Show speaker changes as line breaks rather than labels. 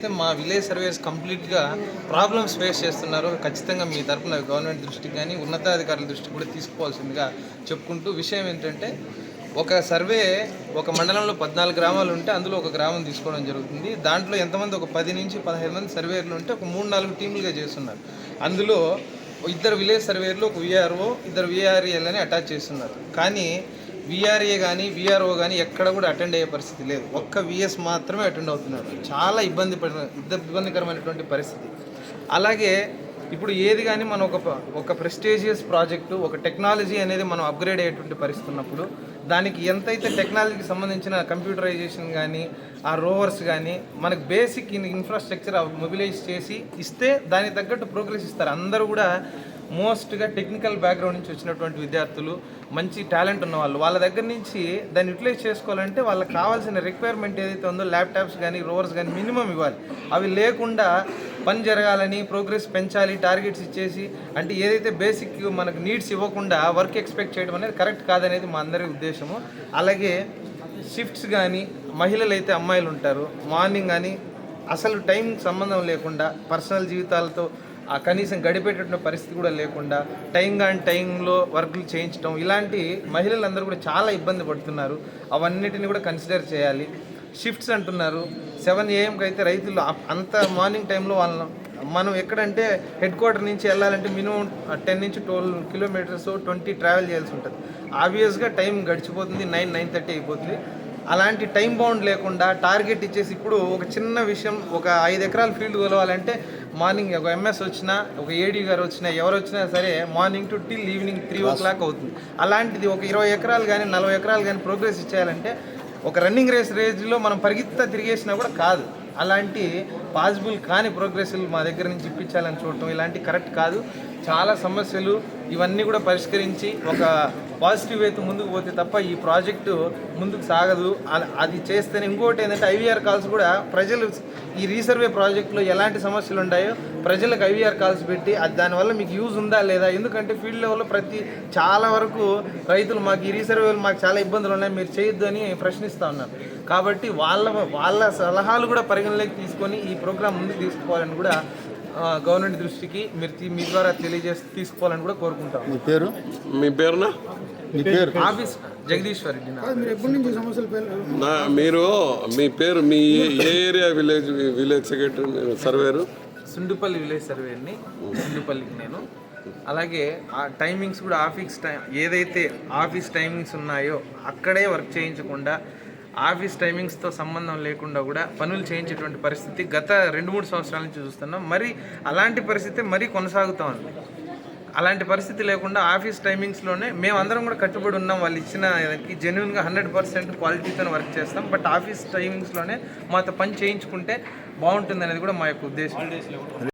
అయితే మా village surveys కంప్లీట్గా ప్రాబ్లమ్స్ ఫేస్ చేస్తున్నారు. ఖచ్చితంగా మీ తరపున గవర్నమెంట్ దృష్టికి కానీ ఉన్నతాధికారుల దృష్టికి కూడా తీసుకోవాల్సిందిగా చెప్పుకుంటూ విషయం ఏంటంటే ఒక సర్వే ఒక మండలంలో పద్నాలుగు గ్రామాలు ఉంటే అందులో ఒక గ్రామం తీసుకోవడం జరుగుతుంది. దాంట్లో ఎంతమంది ఒక పది నుంచి పదహైదు మంది సర్వేయర్లు ఉంటే ఒక మూడు నాలుగు టీములుగా చేస్తున్నారు. అందులో ఇద్దరు విలేజ్ సర్వేయర్లు ఒక విఆర్ఓ ఇద్దరు విఆర్ఏలని అటాచ్ చేస్తున్నారు. కానీ విఆర్ఏ కానీ విఆర్ఓ కానీ ఎక్కడ కూడా అటెండ్ అయ్యే పరిస్థితి లేదు. ఒక్క విఎస్ మాత్రమే అటెండ్ అవుతున్నారు. చాలా ఇబ్బంది పడిన ఇద్దరు ఇబ్బందికరమైనటువంటి పరిస్థితి. అలాగే ఇప్పుడు ఏది కానీ మనం ఒక ఒక ప్రెస్టీజియస్ ప్రాజెక్టు ఒక టెక్నాలజీ అనేది మనం అప్గ్రేడ్ అయ్యేటువంటి పరిస్థితి ఉన్నప్పుడు దానికి ఎంతైతే టెక్నాలజీకి సంబంధించిన కంప్యూటరైజేషన్ కానీ ఆ రోవర్స్ కానీ మనకు బేసిక్ ఇన్ఫ్రాస్ట్రక్చర్ మొబిలైజ్ చేసి ఇస్తే దానికి తగ్గట్టు ప్రోగ్రెస్ ఇస్తారు. అందరూ కూడా మోస్ట్గా టెక్నికల్ బ్యాక్గ్రౌండ్ నుంచి వచ్చినటువంటి విద్యార్థులు మంచి టాలెంట్ ఉన్న వాళ్ళు వాళ్ళ దగ్గర నుంచి దాన్ని యూటిలైజ్ చేసుకోవాలంటే వాళ్ళకి కావాల్సిన రిక్వైర్మెంట్ ఏదైతే ఉందో ల్యాప్టాప్స్ కానీ రోవర్స్ కానీ మినిమం ఇవ్వాలి. అవి లేకుండా పని జరగాలని ప్రోగ్రెస్ పెంచాలి టార్గెట్స్ ఇచ్చేసి అంటే ఏదైతే బేసిక్ మనకు నీడ్స్ ఇవ్వకుండా వర్క్ ఎక్స్పెక్ట్ చేయడం అనేది కరెక్ట్ కాదనేది మా అందరి ఉద్దేశము. అలాగే షిఫ్ట్స్ కానీ మహిళలు అయితే అమ్మాయిలు ఉంటారు మార్నింగ్ కానీ అసలు టైం సంబంధం లేకుండా పర్సనల్ జీవితాలతో ఆ కనీసం గడిపేటటువంటి పరిస్థితి కూడా లేకుండా టైం అండ్ టైంలో వర్క్లు చేయించడం ఇలాంటి మహిళలందరూ కూడా చాలా ఇబ్బంది పడుతున్నారు. అవన్నిటిని కూడా కన్సిడర్ చేయాలి. షిఫ్ట్స్ అంటున్నారు. సెవెన్ ఏఎంకి అయితే రైతులు అంత మార్నింగ్ టైంలో వాళ్ళను మనం ఎక్కడంటే హెడ్ క్వార్టర్ నుంచి వెళ్ళాలంటే మినిమం టెన్ నుంచి ట్వెల్వ్ కిలోమీటర్స్ ట్వంటీ ట్రావెల్ చేయాల్సి ఉంటుంది. ఆబ్వియస్గా టైం గడిచిపోతుంది నైన్ నైన్ థర్టీ అయిపోతుంది. అలాంటి టైం బౌండ్ లేకుండా టార్గెట్ ఇచ్చేసి ఇప్పుడు ఒక చిన్న విషయం ఒక ఐదు ఎకరాల ఫీల్డ్ కొలవాలంటే మార్నింగ్ ఒక ఎంఎస్ వచ్చినా ఒక ఏడీ గారు వచ్చినా ఎవరు వచ్చినా సరే morning to till evening three o'clock అవుతుంది. అలాంటిది ఒక ఇరవై ఎకరాలు కానీ నలభై ఎకరాలు కానీ ప్రోగ్రెస్ ఇచ్చేయాలంటే ఒక రన్నింగ్ రేస్ రేజ్లో మనం పరిగెత్తా తిరిగేసినా కూడా కాదు. అలాంటి పాసిబుల్ కాని ప్రోగ్రెస్లు మా దగ్గర నుంచి ఇప్పించాలని చూడటం ఇలాంటి కరెక్ట్ కాదు. చాలా సమస్యలు ఇవన్నీ కూడా పరిష్కరించి ఒక పాజిటివ్ అయితే ముందుకు పోతే తప్ప ఈ ప్రాజెక్టు ముందుకు సాగదు. అ- అది చేస్తేనే ఇంకోటి ఏంటంటే ఐవీఆర్ కాల్స్ కూడా ప్రజలు ఈ రీసర్వే ప్రాజెక్టులో ఎలాంటి సమస్యలు ఉన్నాయో ప్రజలకు ఐవీఆర్ కాల్స్ పెట్టి అది దానివల్ల మీకు యూజ్ ఉందా లేదా? ఎందుకంటే ఫీల్డ్ లెవెల్లో ప్రతి చాలా వరకు రైతులు మాకు ఈ రీసర్వేలు మాకు చాలా ఇబ్బందులు ఉన్నాయి మీరు చేయొద్దు అని ప్రశ్నిస్తూ ఉన్నారు. కాబట్టి వాళ్ళ వాళ్ళ సలహాలు కూడా పరిగణలోకి తీసుకొని ఈ ప్రోగ్రాం ముందుకు తీసుకోవాలని కూడా గవర్నమెంట్ దృష్టికి మీరు మీ ద్వారా తెలియజేసి తీసుకోవాలని కూడా కోరుకుంటాం.
మీ పేరు?
మీ పేరున?
మీ పేరు?
ఆఫీస్ జగదీశ్వర్
మీరు మీ పేరు మీ ఏ area village village secretary surveyor?
Sundupalli village సర్వేని సుండుపల్లికి నేను. అలాగే ఆ టైమింగ్స్ కూడా ఆఫీస్ టైం ఏదైతే ఆఫీస్ టైమింగ్స్ ఉన్నాయో అక్కడే వర్క్ చేయించకుండా ఆఫీస్ టైమింగ్స్తో సంబంధం లేకుండా కూడా పనులు చేయించేటువంటి పరిస్థితి గత రెండు మూడు సంవత్సరాల నుంచి చూస్తున్నాం. మరి అలాంటి పరిస్థితి మరీ కొనసాగుతూ ఉంది. అలాంటి పరిస్థితి లేకుండా ఆఫీస్ టైమింగ్స్లోనే మేము అందరం కూడా కట్టుబడి ఉన్నాం. వాళ్ళు ఇచ్చిన దానికి జెన్యున్గా హండ్రెడ్ పర్సెంట్ క్వాలిటీతో వర్క్ చేస్తాం. బట్ ఆఫీస్ టైమింగ్స్లోనే మాతో పని చేయించుకుంటే బాగుంటుంది అనేది కూడా మా యొక్క ఉద్దేశం.